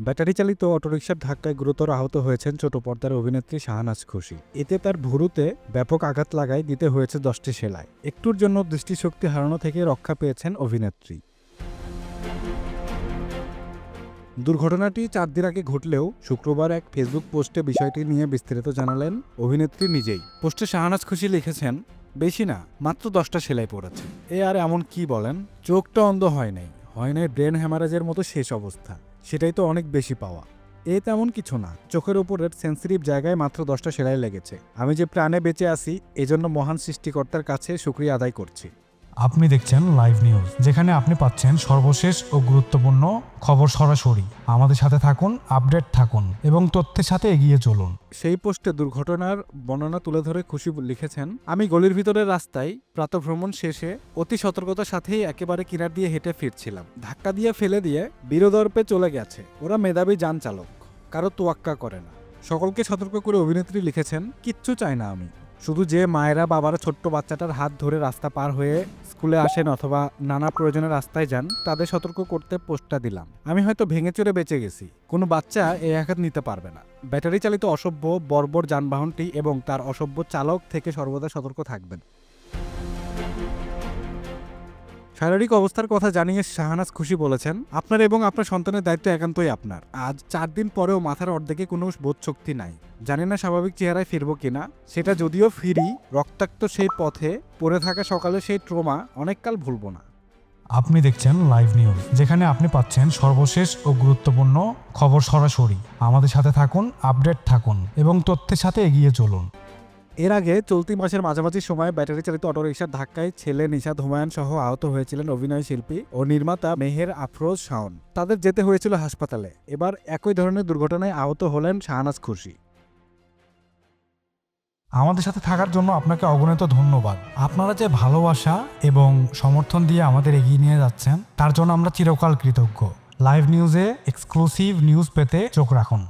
Battery চালিত অটোরিকশার ধাক্কায় গুরুতর আহত হয়েছেন ছোট পর্দার অভিনেত্রী শাহানাজ খুশি। এতে তার ভুরুতে ব্যাপক আঘাত লাগায় দিতে হয়েছে দশটি সেলাই। একটুর জন্য দৃষ্টিশক্তি হারানো থেকে রক্ষা পেয়েছেন অভিনেত্রী। দুর্ঘটনাটি চার দিন আগে ঘটলেও শুক্রবার এক ফেসবুক পোস্টে বিষয়টি নিয়ে বিস্তারিত জানালেন অভিনেত্রী নিজেই। পোস্টে শাহানাজ খুশি লিখেছেন, বেশি না, মাত্র দশটা সেলাই পড়েছে। এ আর এমন কি বলেন? চোখটা অন্ধ হয় নাই। হয় নাই ব্রেন হ্যামারেজের মতো শেষ অবস্থা। সেটাই তো অনেক বেশি পাওয়া। এ তেমন কিছু না, চোখের উপরের সেন্সিটিভ জায়গায় মাত্র দশটা সেলাই লেগেছে। আমি যে প্রাণে বেঁচে আছি, এজন্য মহান সৃষ্টিকর্তার কাছে সুক্রিয়া আদায় করছি। আপনি দেখছেন লাইভ নিউজ যেখানে আপনি পাচ্ছেন সর্বশেষ ও গুরুত্বপূর্ণ খবর সরাসরি। আমাদের সাথে থাকুন, আপডেট থাকুন, এবং তথ্যের সাথে এগিয়ে চলুন। সেই পোস্টে দুর্ঘটনার বর্ণনা তুলে ধরে খুশি লিখেছেন, আমি গলির ভিতরের রাস্তায় প্রাতভ্রমণ শেষে অতি সতর্কতার সাথেই একেবারে কিনার দিয়ে হেঁটে ফিরছিলাম। ধাক্কা দিয়ে ফেলে দিয়ে বিরোদর্পে চলে গেছে। ওরা মেধাবী যান চালক, কারও তোয়াক্কা করে না। সকলকে সতর্ক করে অভিনেত্রী লিখেছেন, কিচ্ছু চাই না আমি। শুধু যে মায়েরা বাবারা ছোট্ট বাচ্চাটার হাত ধরে রাস্তা পার হয়ে স্কুলে আসেন অথবা নানা প্রয়োজনে রাস্তায় যান, তাদের সতর্ক করতে পোস্টটা দিলাম। আমি হয়তো ভেঙে চড়ে বেঁচে গেছি। কোনো বাচ্চা এই আঘাত নিতে পারবে না। ব্যাটারি চালিত অসভ্য, বর্বর যানবাহনটি এবং তার অসভ্য চালক থেকে সর্বদা সতর্ক থাকবেন। শারীরিক অবস্থার কথা জানিয়ে শাহানাজ খুশি বলেছেন, আপনার এবং আপনার সন্তানের দায়িত্ব একান্তই আপনার। আজ চার দিন পরেও মাথার অর্ধেকে কোনো বোধ শক্তি নাই। জানি না স্বাভাবিক চেহারায় ফিরবো কিনা। সেটা যদিও ফিরি, রক্তাক্ত সেই পথে পড়ে থাকা সকালে সেই ট্রমা অনেককাল ভুলবো না। আপনি দেখছেন লাইভ নিউজ, যেখানে আপনি পাচ্ছেন সর্বশেষ ও গুরুত্বপূর্ণ খবর সরাসরি। আমাদের সাথে থাকুন, আপডেট থাকুন এবং তথ্যের সাথে এগিয়ে চলুন। এর আগে চলতি মাসের মাঝামাঝি সময় ব্যাটারি চালিত অটোরিকশার ধাক্কায় ছেলে নিশাদ হুমায়ুন সহ আহত হয়েছিলেন অভিনয় শিল্পী ও নির্মাতা মেহের আফরোজ শাওন। তাদের যেতে হয়েছিল হাসপাতালে। এবার একই ধরনের দুর্ঘটনায় আহত হলেন শাহনাজ খুশি আমাদের সাথে থাকার জন্য আপনাকে অগণিত ধন্যবাদ। আপনারা যে ভালোবাসা এবং সমর্থন দিয়ে আমাদের এগিয়ে নিয়ে যাচ্ছেন, তার জন্য আমরা চিরকাল কৃতজ্ঞ। লাইভ নিউজে এক্সক্লুসিভ নিউজ পেতে চোখ রাখুন।